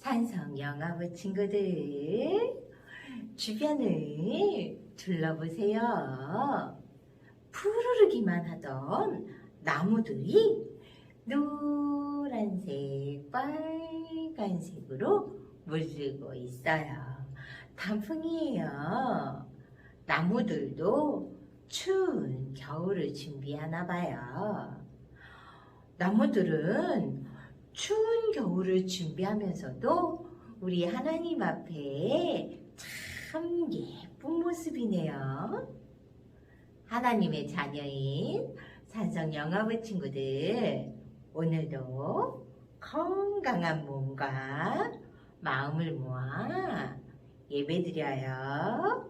산성 영화부 뭐 친구들 주변을 둘러보세요. 푸르르기만 하던 나무들이 노란색, 빨간색으로 물들고 있어요. 단풍이에요. 나무들도 추운 겨울을 준비하나 봐요. 나무들은 추운 겨울을 준비하면서도 우리 하나님 앞에 참 예쁜 모습이네요. 하나님의 자녀인 산성 영화부 친구들, 오늘도 건강한 몸과 마음을 모아 예배드려요.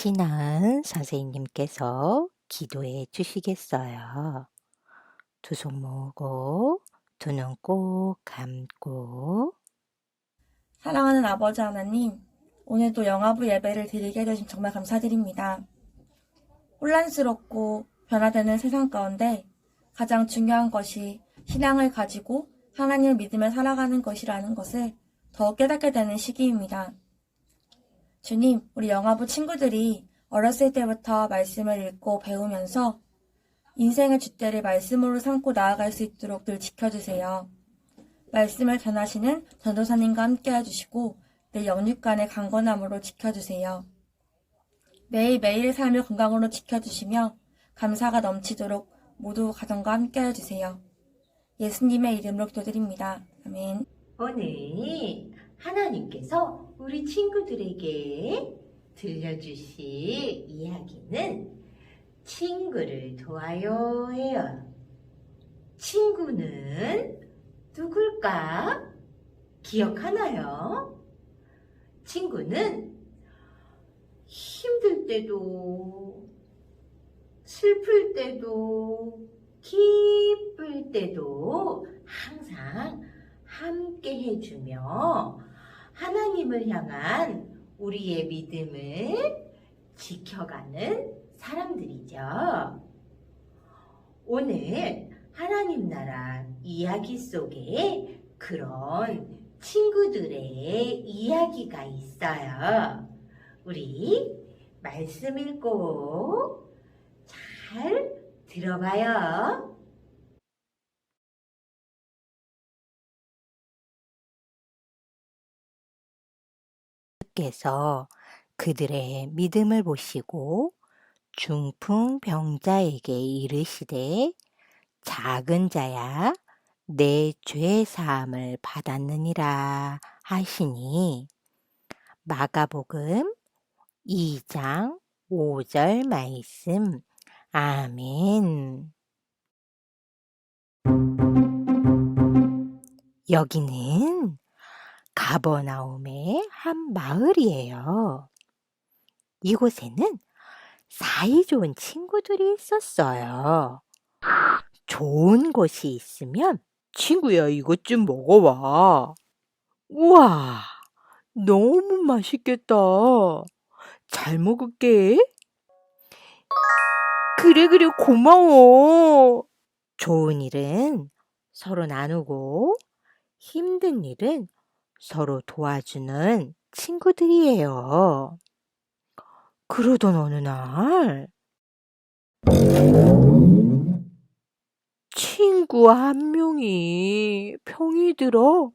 신하은 선생님께서 기도해 주시겠어요. 두 손 모으고 두 눈 꼭 감고 사랑하는 아버지 하나님, 오늘도 영화부 예배를 드리게 되신 정말 감사드립니다. 혼란스럽고 변화되는 세상 가운데 가장 중요한 것이 신앙을 가지고 하나님을 믿으며 살아가는 것이라는 것을 더 깨닫게 되는 시기입니다. 주님, 우리 영화부 친구들이 어렸을 때부터 말씀을 읽고 배우면서 인생의 줏대를 말씀으로 삼고 나아갈 수 있도록 늘 지켜주세요. 말씀을 전하시는 전도사님과 함께 해주시고 늘 영육간의 강건함으로 지켜주세요. 매일매일의 삶을 건강으로 지켜주시며 감사가 넘치도록 모두 가정과 함께 해주세요. 예수님의 이름으로 기도드립니다. 아멘. 오늘 하나님께서 우리 친구들에게 들려주실 이야기는 친구를 도와요예요. 친구는 누굴까? 기억하나요? 친구는 힘들 때도 슬플 때도 기쁠 때도 항상 함께 해주며 하나님을 향한 우리의 믿음을 지켜가는 사람들이죠. 오늘 하나님 나라 이야기 속에 그런 친구들의 이야기가 있어요. 우리 말씀 읽고 잘 들어봐요. 께서 그들의 믿음을 보시고 중풍병자에게 이르시되 작은 자야 내 죄 사함을 받았느니라 하시니 마가복음 2장 5절 말씀. 아멘. 여기는 가버나움의 한 마을이에요. 이곳에는 사이좋은 친구들이 있었어요. 좋은 곳이 있으면 친구야 이것 좀 먹어봐. 우와, 너무 맛있겠다. 잘 먹을게. 그래 그래 고마워. 좋은 일은 서로 나누고 힘든 일은 서로 도와주는 친구들이에요. 그러던 어느 날, 친구 한 명이 병이 들어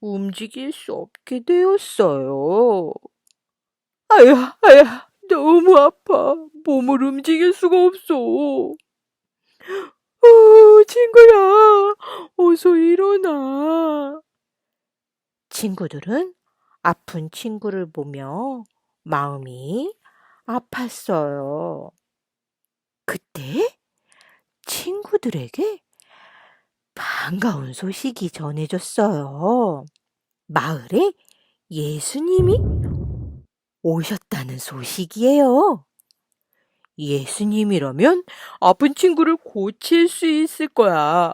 움직일 수 없게 되었어요. 아야, 아야, 너무 아파. 몸을 움직일 수가 없어. 어, 친구야, 어서 일어나. 친구들은 아픈 친구를 보며 마음이 아팠어요. 그때 친구들에게 반가운 소식이 전해졌어요. 마을에 예수님이 오셨다는 소식이에요. 예수님이라면 아픈 친구를 고칠 수 있을 거야.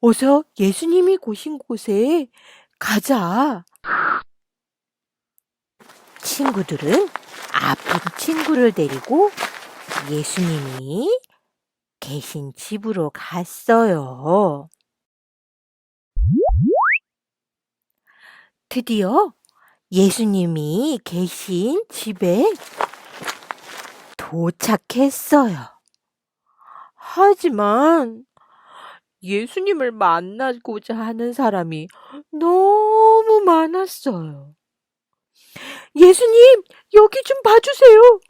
어서 예수님이 고신 곳에 가자. 친구들은 아픈 친구를 데리고 예수님이 계신 집으로 갔어요. 드디어 예수님이 계신 집에 도착했어요. 하지만 예수님을 만나고자 하는 사람이 너무 많았어요. 예수님, 여기 좀 봐주세요.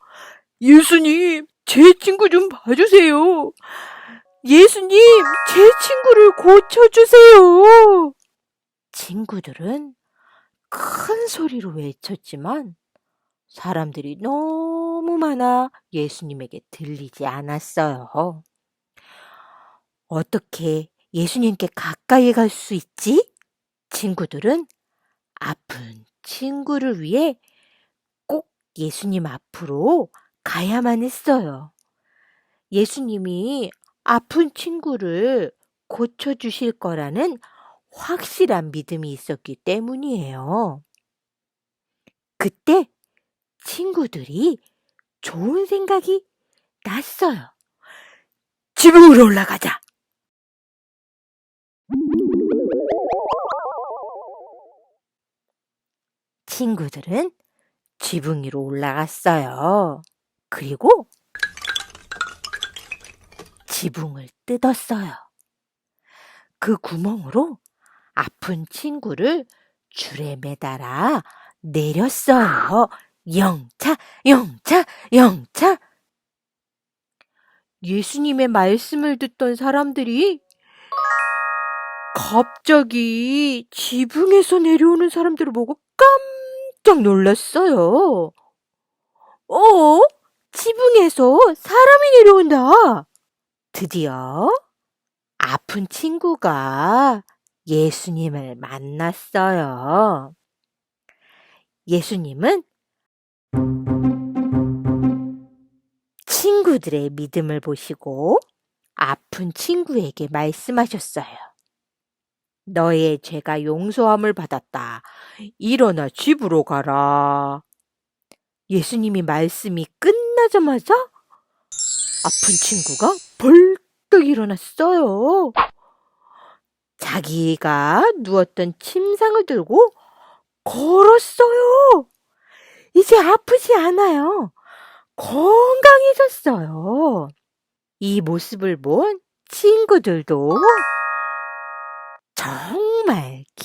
예수님, 제 친구 좀 봐주세요. 예수님, 제 친구를 고쳐주세요. 친구들은 큰 소리로 외쳤지만 사람들이 너무 많아 예수님에게 들리지 않았어요. 어떻게 예수님께 가까이 갈 수 있지? 친구들은 아픈 친구를 위해 꼭 예수님 앞으로 가야만 했어요. 예수님이 아픈 친구를 고쳐주실 거라는 확실한 믿음이 있었기 때문이에요. 그때 친구들이 좋은 생각이 났어요. 지붕으로 올라가자. 친구들은 지붕 위로 올라갔어요. 그리고 지붕을 뜯었어요. 그 구멍으로 아픈 친구를 줄에 매달아 내렸어요. 영차, 영차, 영차. 예수님의 말씀을 듣던 사람들이 갑자기 지붕에서 내려오는 사람들을 보고 깜 짝 놀랐어요. 어? 지붕에서 사람이 내려온다. 드디어 아픈 친구가 예수님을 만났어요. 예수님은 친구들의 믿음을 보시고 아픈 친구에게 말씀하셨어요. 너의 죄가 용서함을 받았다. 일어나 집으로 가라. 예수님이 말씀이 끝나자마자 아픈 친구가 벌떡 일어났어요. 자기가 누웠던 침상을 들고 걸었어요. 이제 아프지 않아요. 건강해졌어요. 이 모습을 본 친구들도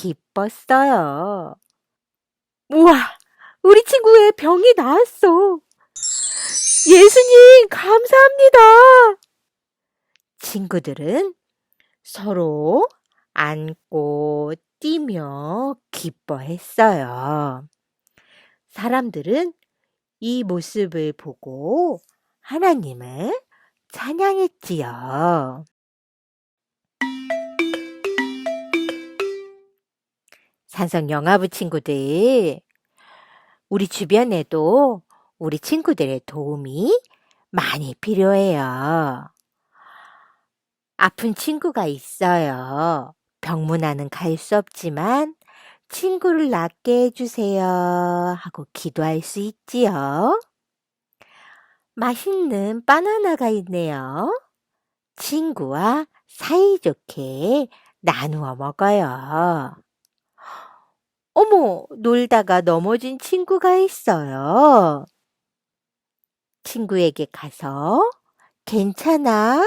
기뻤어요. 우와, 우리 친구의 병이 나았어. 예수님, 감사합니다. 친구들은 서로 안고 뛰며 기뻐했어요. 사람들은 이 모습을 보고 하나님을 찬양했지요. 산성 영화부 친구들, 우리 주변에도 우리 친구들의 도움이 많이 필요해요. 아픈 친구가 있어요. 병문안은 갈 수 없지만 친구를 낫게 해주세요 하고 기도할 수 있지요. 맛있는 바나나가 있네요. 친구와 사이좋게 나누어 먹어요. 어머, 놀다가 넘어진 친구가 있어요. 친구에게 가서 괜찮아?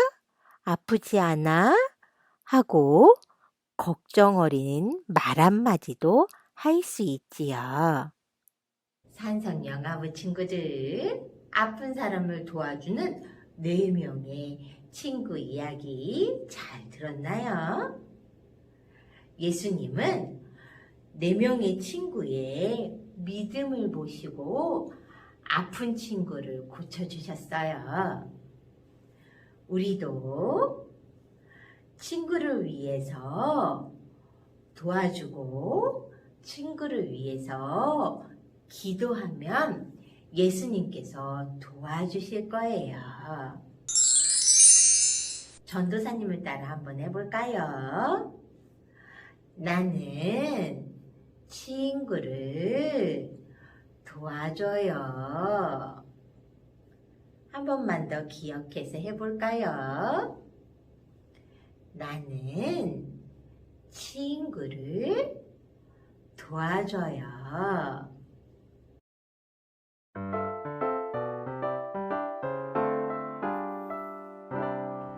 아프지 않아? 하고 걱정 어린 말 한마디도 할 수 있지요. 산성 영화부 친구들, 아픈 사람을 도와주는 네 명의 친구 이야기 잘 들었나요? 예수님은 네 명의 친구의 믿음을 보시고 아픈 친구를 고쳐주셨어요. 우리도 친구를 위해서 도와주고 친구를 위해서 기도하면 예수님께서 도와주실 거예요. 전도사님을 따라 한번 해볼까요? 나는 친구를 도와줘요. 한 번만 더 기억해서 해볼까요? 나는 친구를 도와줘요.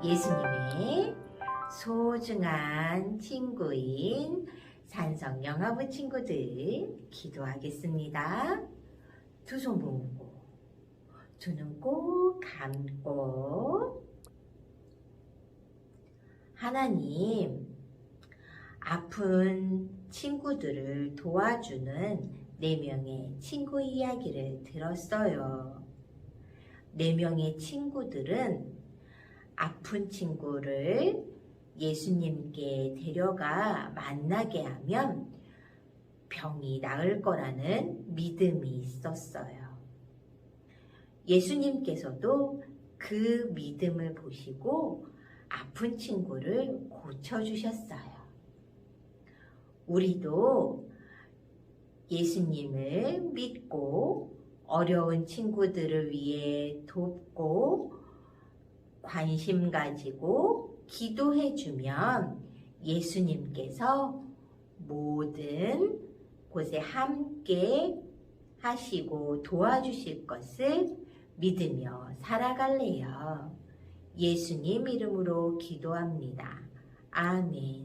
예수님의 소중한 친구인 산성 영화부 친구들 기도하겠습니다. 두 손 모으고 두 눈 꼭 감고 하나님 아픈 친구들을 도와주는 네 명의 친구 이야기를 들었어요. 네 명의 친구들은 아픈 친구를 예수님께 데려가 만나게 하면 병이 나을 거라는 믿음이 있었어요. 예수님께서도 그 믿음을 보시고 아픈 친구를 고쳐주셨어요. 우리도 예수님을 믿고 어려운 친구들을 위해 돕고 관심 가지고 기도해 주면 예수님께서 모든 곳에 함께 하시고 도와주실 것을 믿으며 살아갈래요. 예수님 이름으로 기도합니다. 아멘.